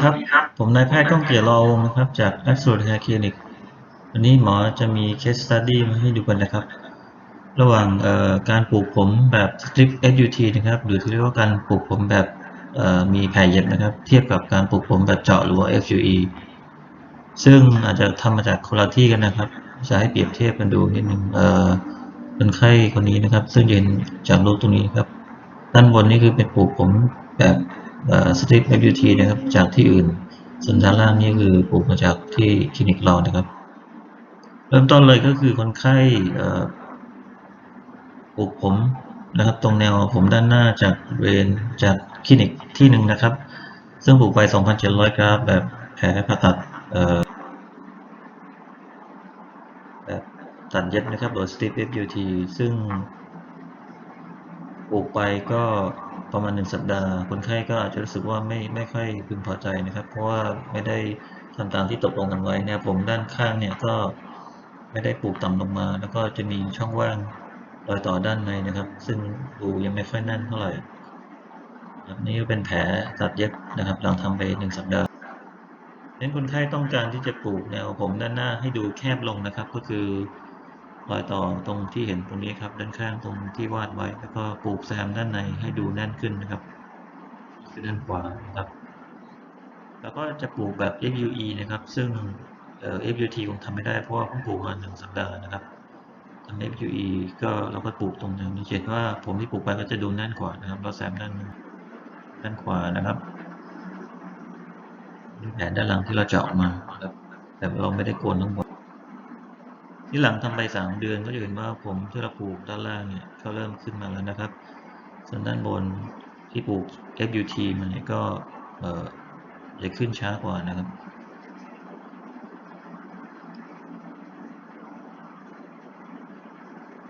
ครับ ผมนายแพทย์ก้องเกียรติรอวงนะครับ จาก a b s o l u t e Hair Clinic วันนี้หมอจะมี case study มาให้ดูกันนะครับ ระหว่างการปลูกผมแบบ strip FUT นะครับ หรือที่เรียกว่าการปลูกผมแบบมีแผลเย็บนะครับ เทียบกับการปลูกผมแบบเจาะหรือว่า FUE ซึ่งอาจจะทำมาจากคนละที่กันนะครับ จะให้เปรียบเทียบกันดูนิดนึงเอ่อคนไข้คนนี้นะครับ ซึ่งเยืนจากรูปตรงนี้ครับ ด้านบนนี่คือเป็นปลูกผมแบบ สตริป FUT นะครับ จากที่อื่นส่วนด้านล่างนี่คือปลูกมาจากที่คลินิกเรานะครับ เริ่มต้นเลยก็คือคนไข้ปลูกผมนะครับ ตรงแนวผมด้านหน้าจากเวนจากคลินิกที่หนึ่งนะครับ ซึ่งปลูกไป 2,700 กราฟแบบแผลผ่าตัดแบบตัดเย็บนะครับโดย Strip FUT ซึ่งปลูกไปก็ ประมาณหนึ่งสัปดาห์ คนไข้ก็อาจจะรู้สึกว่าไม่ไม่ค่อยพึงพอใจนะครับ เพราะว่าไม่ได้ทำตามที่ตกลงกันไว้แนวผมด้านข้างเนี่ยก็ไม่ได้ปลูกต่ำลงมา แล้วก็จะมีช่องว่างรอยต่อด้านในนะครับ ซึ่งดูยังไม่ค่อยแน่นเท่าไหร่นี่ก็เป็นแผลตัดเย็บนะครับหลังทำไปหนึ่งสัปดาห์เน้นคนไข้ต้องการที่จะปลูกแนวผมด้านหน้าให้ดูแคบลงนะครับ ก็คือ รอยต่อตรงที่เห็นตรงนี้ครับด้านข้างตรงที่วาดไว้ แล้วก็ปลูกแซมด้านในให้ดูแน่นขึ้นนะครับคือด้านขวานะครับ แล้วก็จะปลูกแบบ FUE นะครับ ซึ่งเอ่อ FUT คงทำไม่ได้เพราะว่าเพิ่งปลูกมาหนึ่งสัปดาห์นะครับทำ FUE ก็เราก็ปลูกตรงนี้เห็นว่าผมที่ปลูกไปก็จะดูแน่นกว่านะครับ เราแซมด้านด้านขวานะครับแผนด้านหลังที่เราเจาะมาครับแต่เราไม่ได้โกนทั้งหมด ที่หลังทำไปสามเดือนก็จะเห็นว่าผมที่เราปลูกด้านล่างเนี่ยก็เริ่มขึ้นมาแล้วนะครับ ส่วนด้านบนที่ปลูก FUT มันเนี่ยก็เออจะขึ้นช้ากว่านะครับ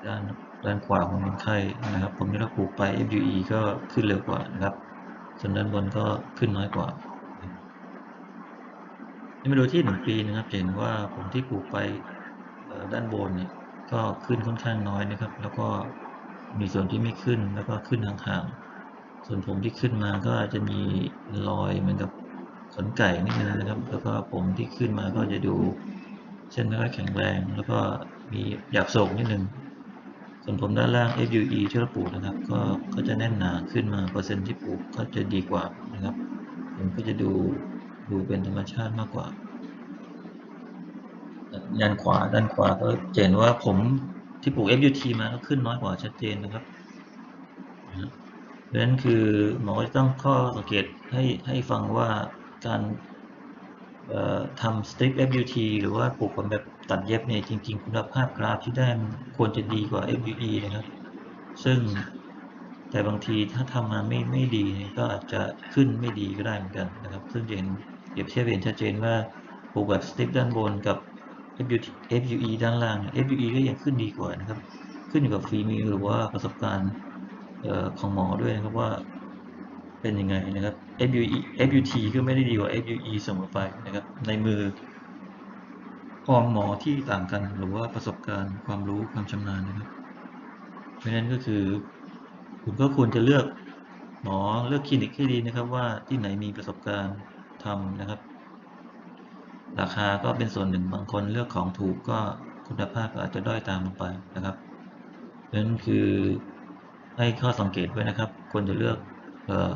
ด้านด้านขวาของคนไข้นะครับ ผมที่เราปลูกไป FUE ก็ขึ้นเร็วกว่านะครับ ส่วนด้านบนก็ขึ้นน้อยกว่านี่มาดูที่หนึ่งปีนะครับเห็นว่าผมที่ปลูกไป ด้านบนเนี่ยก็ขึ้นค่อนข้างน้อยนะครับ แล้วก็มีส่วนที่ไม่ขึ้นแล้วก็ขึ้นห่างๆส่วนผมที่ขึ้นมาก็จะมีรอยเหมือนกับขนไก่นิดนึงนะครับ แล้วก็ผมที่ขึ้นมาก็จะดูเส้นไม่ค่อยแข็งแรง แล้วก็มีหยาบโศกนิดนึงส่วนผมด้านล่าง FUE ที่เราปลูกนะครับ ก็ก็จะแน่นหนาขึ้นมาเปอร์เซ็นต์ที่ปลูกก็จะดีกว่านะครับ ผมก็จะดูดูเป็นธรรมชาติมากกว่า ด้านขวาด้านขวาก็เห็นว่าผมที่ปลูก FUT มาก็ขึ้นน้อยกว่าชัดเจนนะครับเพราะฉะนั้นคือหมอจะต้องข้อสังเกตให้ให้ฟังว่าการทำ strip FUT หรือว่าปลูกผมแบบตัดเย็บเนี่ยจริง ๆ คุณภาพกราฟที่ได้ควรจะดีกว่า FUE นะครับ ซึ่งแต่บางทีถ้าทำมาไม่ไม่ดีเนี่ยก็อาจจะขึ้นไม่ดีก็ได้เหมือนกันนะครับ ซึ่งจะเห็นเปรียบเทียบเห็นชัดเจนว่าปลูกแบบ strip ด้านบนกับ FUE ด้านล่าง FUE ก็ยังขึ้นดีกว่านะครับ ขึ้นอยู่กับฝีมือหรือว่าประสบการณ์ของหมอด้วยนะครับว่าเป็นยังไงนะครับ FUE FUT ก็ไม่ได้ดีกว่า FUE เสมอไปนะครับ ในมือของหมอที่ต่างกันหรือว่าประสบการณ์ความรู้ความชำนาญนะครับ เพราะฉะนั้นก็คือคุณก็ควรจะเลือกหมอเลือกคลินิกให้ดีนะครับว่าที่ไหนมีประสบการณ์ทำนะครับ ราคาก็เป็นส่วนหนึ่งบางคนเลือกของถูกก็คุณภาพก็อาจจะด้อยตามลงไปนะครับนั้นคือให้ข้อสังเกตไว้นะครับควรจะเลือกเอ่อ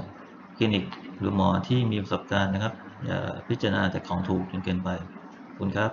คลินิกหรือหมอที่มีประสบการณ์นะครับอย่าพิจารณาแต่ของถูกจนเกินไปคุณครับ